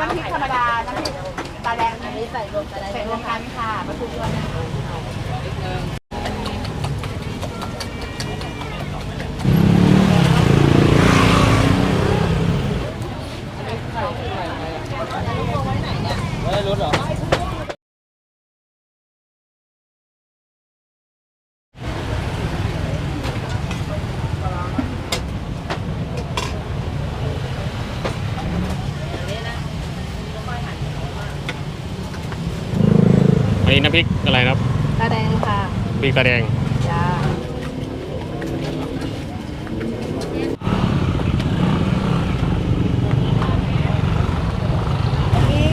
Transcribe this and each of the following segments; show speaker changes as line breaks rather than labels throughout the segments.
น้ำพริกธรรมดา น้ำพริกตาแดง
อันนี้ใส่รวมกัน
ใส่รวมกันค่ะมาทุกคน
ไม่ได้รถเหรอ
อันนี้น้ำ พริกอะไรนะครับ
ตาแดงค่ะ
พริกตาแดง
จ้า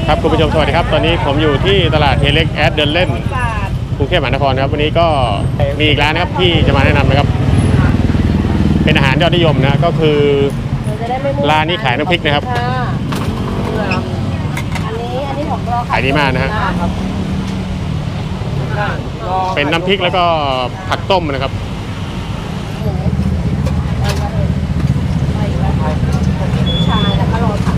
ครับคุณผู้ชมสวัสดีครับ ตอนนี้ผมอยู่ที่ตลาดเฮเล็กแอดเดินเล่น
บาท
กรุงเทพมหานครนะครับ วันนี้ก็มีอีกร้านนะครับที่จะมาแนะนำนะครับ เป็นอาหารยอดนิยมนะก็คือ
เราจะได้ไม่มั่ว
ร้านนี้ขายน้ำพริกนะครับ
ค่ะอันนี้อันนี้ของเรา
ขายดีมากนะฮะ เป็นน้ำพริกแล้วก็ผักต้มนะครับ
ชายแล้วก็รอผัก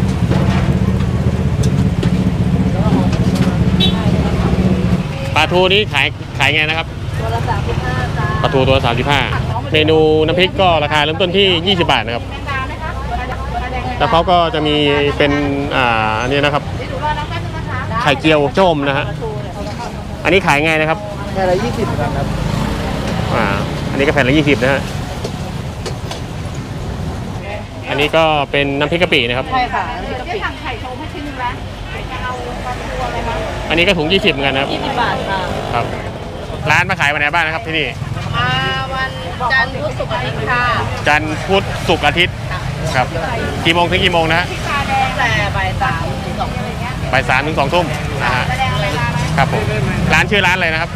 ปลาทูนี้ขายขายไงนะครับ
ตัวละสามสิบห้าจ้า
ปลาทูตัวละ35เมนูน้ำพริกก็ราคาเริ่มต้นที่ 20 บาทนะครับ
แมงดาไหมคะตัวแดงตัวแดง
แล้วเขาก็จะมีเป็นอ่าอันนี้นะครับ
เดี๋ยวดูว่าน้ำแป๊บนึงนะคะ
ไข่เจียวโจมนะฮะ
ปลาทูเนี่ยเอาละค่ะ
อันนี้ขายไงนะครับ
แค่ละยี่สิบครับ
อ่าอันนี้ก็แผ่นละ20นะฮะอันนี้ก็เป็นน้ำพริกกะปินะครับ
ใช่ค่ะน้ำพริก
เดี๋ยว
กะ
จะ
ปิ
สั่งไข่โชว์ให้ชิ้นหนึงแล้วจะเอาปลาทูอะไรคะ
อันนี้ก็ถุง20เหมือนกันนะครับ
ยี่สิบบาทค่ะ
ครับร้านมาขายวันไหนบ้างนะครับที่นี่
มาวันจันทร์พุธศุกร์อาทิตย์ค่ะ
จันทร์พุธศุกร์อาทิตย์ครับกี่โมงถึงกี่โมงนะฮะ
พริกตาแดง
แต่บ่ายสามถึงสอง
อะไรเงี้ย
บ่ายสามถึงสองทุ่มนะฮะ ครับผมร้านชื่อร้านอะไรนะครับ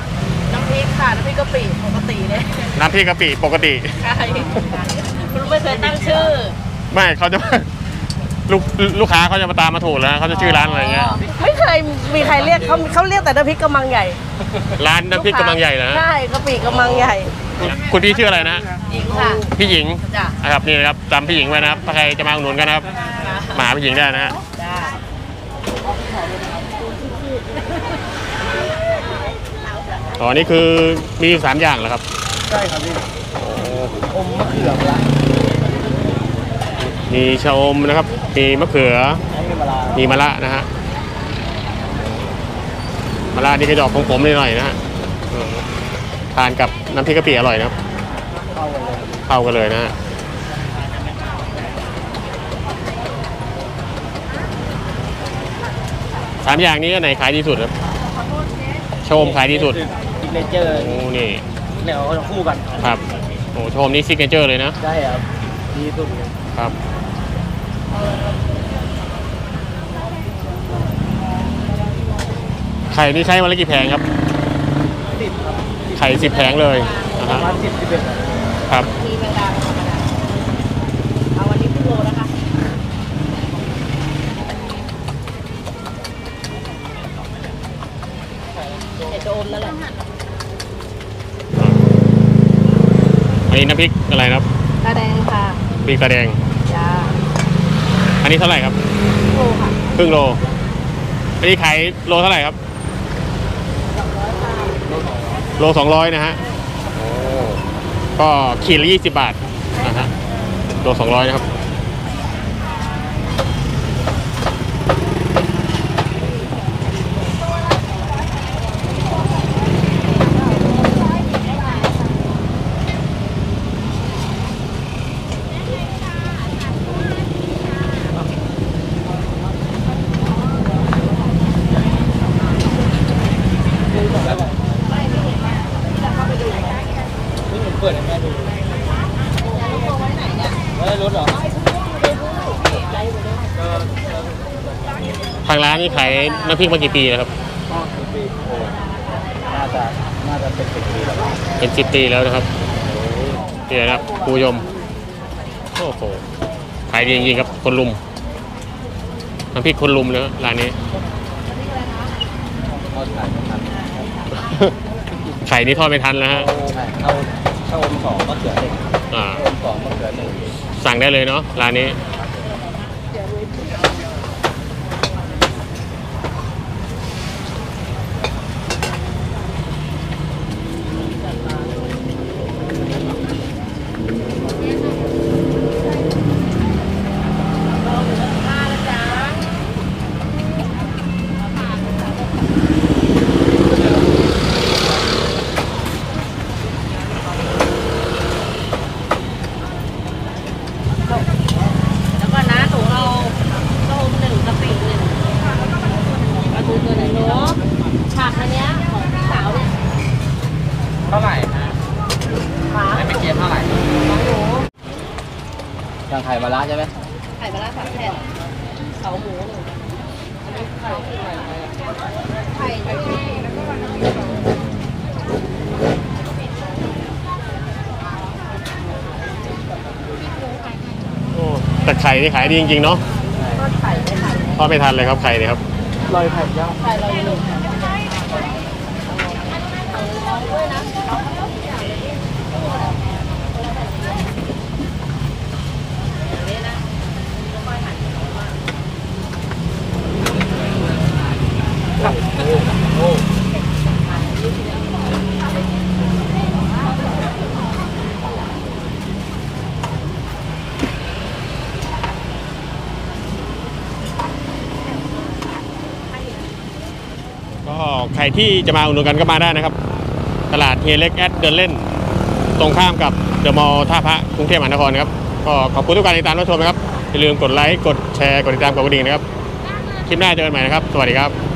น้ำพริกค่ะ น้ำพริกกะปิปกติเลย
น้ำพริกกะปิปกติ
ใช่คุณไม่เคยตั้งชื่อ
ไม่เขาจะลูกลูกค้าเขาจะมาตามมาถูกแล้วเขาจะชื่อร้านอะไรเงี้ย
ไม่เคยมีใครเรียกเขาเขาเรียกแต่น้ำพริกกำมังใหญ่
ร้านน้ำพริกกำลังใหญ่นะฮะ
ใช่กะปิกำมังใหญ่
คุณพี่ชื่ออะไรนะฮะ
หญิงค่ะ
พี่หญิง
จ้ะ
นะครับนี่นะครับจำพี่หญิงไว้นะครับถ้าใครจะมาอุดหนุนกันนะครับมาหาพี่หญิงได้นะฮะ
จ้า
อ๋อนี่คือมีอยู่สามอย่างเหรอครับ
ใช่ครับพี่อมมะเขือละ
มีชะอมนะครับ มีมะเขือ
ใช้เวลา
มีมะระนะฮะ มะระนี่ก็จะออกขมๆหน่อยๆนะฮะเออทานกับน้ำพริกกะปิอร่อยนะครับ
เข้ากันเลย
เข้ากันเลยนะฮะ สามอย่างนี้อันไหนขายดีสุดครับ ชะอมขายดีสุด
ซิก เนเจอร์
โอ้นี่
แนวคู่กัน
ครับโอ้ชะอมนี่ซิกเนเจอร์เลยนะ
ใช่ครับดีสุดเลย
ครับไข่นี่ใช้วันละกี่แผงครับ
สิบครับ
ไข่สิบแผงเลยนะ
ประ
ฮะ
มาณสิบสิบเอ็ด ครับ
ครับ
มีแมงดาธรรมดาเอา นนี้น้ำ
พริกอะไรนะครับ
ตาแดงค่ะ
พริกตาแดง
จ้า
อันนี้เท่าไหร่ครับ
โลค่ะ
ครึ่งโล อันนี้ขายโลเท่าไหร่ครับโลสองร้อยนะฮะก็ขีดละยี่สิบบาทนะฮะโลสองร้อยนะครับ
นี่ผมเปิดให้แม่ดูไม่ได้รถเหรอ
ทางร้านนี่ขายน้ำพริกมากี่ปีแล้วครับ
ก็สิบปีโอ้น่าจะน่าจะเป็นสิบปีแล้วครับ
เป็นสิบปีแล้วนะครับนี่นะครับคุณผู้ชมโอ้โหขายดีจริงๆครับคนลุมน้ำพริกคนลุมนะร้านนี้
ทอดขายไม่ทัน
ไข่นี่ทอดไม่ทันแล้วฮะ
ใช่เอาชะอมสองมะเขือหนึ่ง
อ่า
ชะอมสองมะเขือหนึ่ง
สั่งได้เลยเนาะร้านนี้
นูฉากอันเนี้ยของพี่
สา
วเนี่ยเ
ท่าไหร่ฮะ
ฟ้าไม่ไม่เกีย
เท่าไหร่
ขอ
งหนูย่างไข่มาละใช่ไหม
ไข่มลาระสามแผ่นเสาหมูไข่ไข่แล้วก็
โอ้แต่ไข่นี่ขายดีจริงๆเนาะ
พ่อไม่ทัน
เลยครับไข่เนี่ยครับ
ลอยไผ่ยาง
ไข่เราอยู่หนึ่งด้วย
ที่จะมาอุดหนุนกันก็มาได้นะครับ ตลาดเฮเล็กแอดเดินเล่น ตรงข้ามกับเดอะมอลล์ท่าพระกรุงเทพมหานครครับก็ขอบคุณทุกการติดตามรับชมนะครับอย่าลืมกดไลค์กดแชร์กดติดตามกดกระดิ่งนะครับคลิปหน้าเจอกันใหม่นะครับ สวัสดีครับ